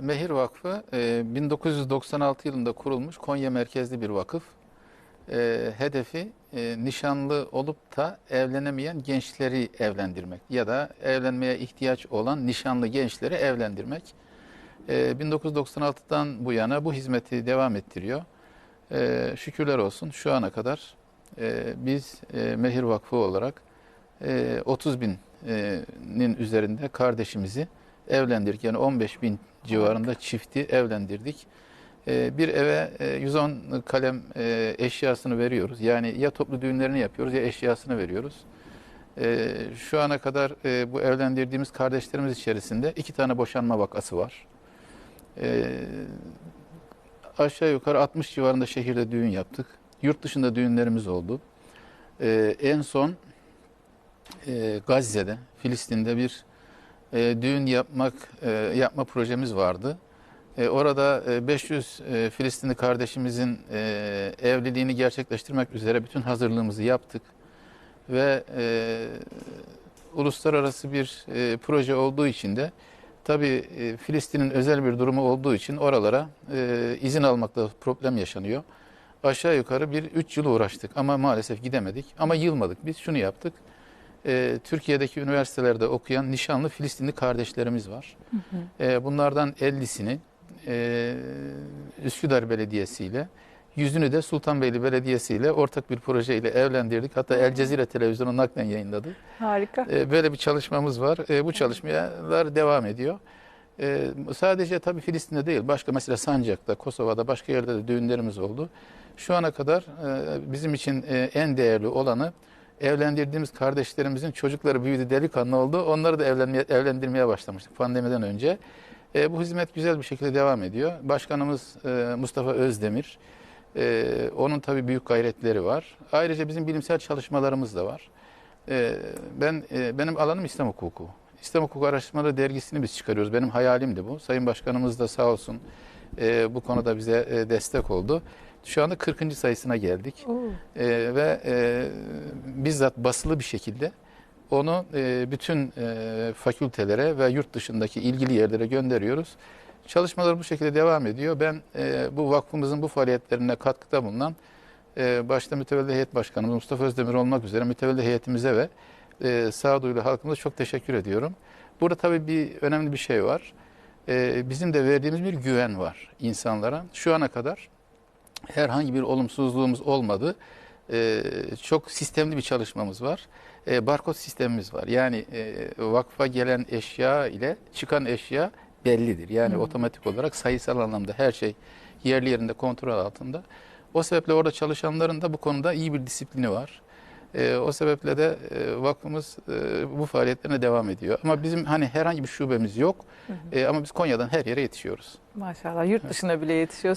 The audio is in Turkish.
Mehir Vakfı e, 1996 yılında kurulmuş Konya merkezli bir vakıf. E, Hedefi e, nişanlı olup da evlenemeyen gençleri evlendirmek ya da evlenmeye ihtiyaç olan nişanlı gençleri evlendirmek. E, 1996'dan bu yana bu hizmeti devam ettiriyor. E, Şükürler olsun şu ana kadar e, biz e, Mehir Vakfı olarak e, 30 binin üzerinde kardeşimizi evlendirdik. Yani 15 bin civarında çifti evlendirdik. E, bir eve e, 110 kalem e, eşyasını veriyoruz. Yani ya toplu düğünlerini yapıyoruz ya eşyasını veriyoruz. E, şu ana kadar e, bu evlendirdiğimiz kardeşlerimiz içerisinde iki tane boşanma vakası var. E, aşağı yukarı 60 civarında şehirde düğün yaptık. Yurt dışında düğünlerimiz oldu. E, en son e, Gazze'de, Filistin'de bir e, düğün yapmak e, yapma projemiz vardı. E, orada e, 500 e, Filistinli kardeşimizin e, evliliğini gerçekleştirmek üzere bütün hazırlığımızı yaptık ve e, uluslararası bir e, proje olduğu için de tabii e, Filistin'in özel bir durumu olduğu için oralara e, izin almakta problem yaşanıyor. Aşağı yukarı bir 3 yıl uğraştık ama maalesef gidemedik. Ama yılmadık. Biz şunu yaptık. E, Türkiye'deki üniversitelerde okuyan nişanlı Filistinli kardeşlerimiz var. E, bunlardan 50'sini e, Üsküdar Belediyesi ile yüzünü de Sultanbeyli Belediyesi ile ortak bir projeyle evlendirdik. Hatta El Cezire Televizyonu naklen yayınladı. Harika. E, böyle bir çalışmamız var. E, bu çalışmalar devam ediyor. E, sadece tabii Filistin'de değil, başka mesela Sancak'ta, Kosova'da, başka yerde de düğünlerimiz oldu. Şu ana kadar e, bizim için e, en değerli olanı evlendirdiğimiz kardeşlerimizin çocukları büyüdü, delikanlı oldu. Onları da evlenmeye, evlendirmeye başlamıştık pandemiden önce. E, bu hizmet güzel bir şekilde devam ediyor. Başkanımız e, Mustafa Özdemir, e, onun tabii büyük gayretleri var. Ayrıca bizim bilimsel çalışmalarımız da var. E, ben e, benim alanım İslam hukuku. İslam Hukuku Araştırmaları dergisini biz çıkarıyoruz. Benim hayalimdi bu. Sayın Başkanımız da sağ olsun e, bu konuda bize e, destek oldu. Şu anda 40. sayısına geldik. E, ve e, bizzat basılı bir şekilde onu e, bütün e, fakültelere ve yurt dışındaki ilgili yerlere gönderiyoruz. Çalışmalar bu şekilde devam ediyor. Ben e, bu vakfımızın bu faaliyetlerine katkıda bulunan e, başta mütevelli heyet başkanımız Mustafa Özdemir olmak üzere mütevelli heyetimize ve e, sağduyulu halkımıza çok teşekkür ediyorum. Burada tabii bir önemli bir şey var. E, bizim de verdiğimiz bir güven var insanlara. Şu ana kadar herhangi bir olumsuzluğumuz olmadı. E, çok sistemli bir çalışmamız var. E, barkod sistemimiz var. Yani e, vakfa gelen eşya ile çıkan eşya bellidir. Yani otomatik olarak sayısal anlamda her şey yerli yerinde kontrol altında. O sebeple orada çalışanların da bu konuda iyi bir disiplini var. E, o sebeple de e, vakfımız e, bu faaliyetlerine devam ediyor. Ama bizim hani herhangi bir şubemiz yok. E, ama biz Konya'dan her yere yetişiyoruz. Maşallah yurt dışına bile yetişiyor.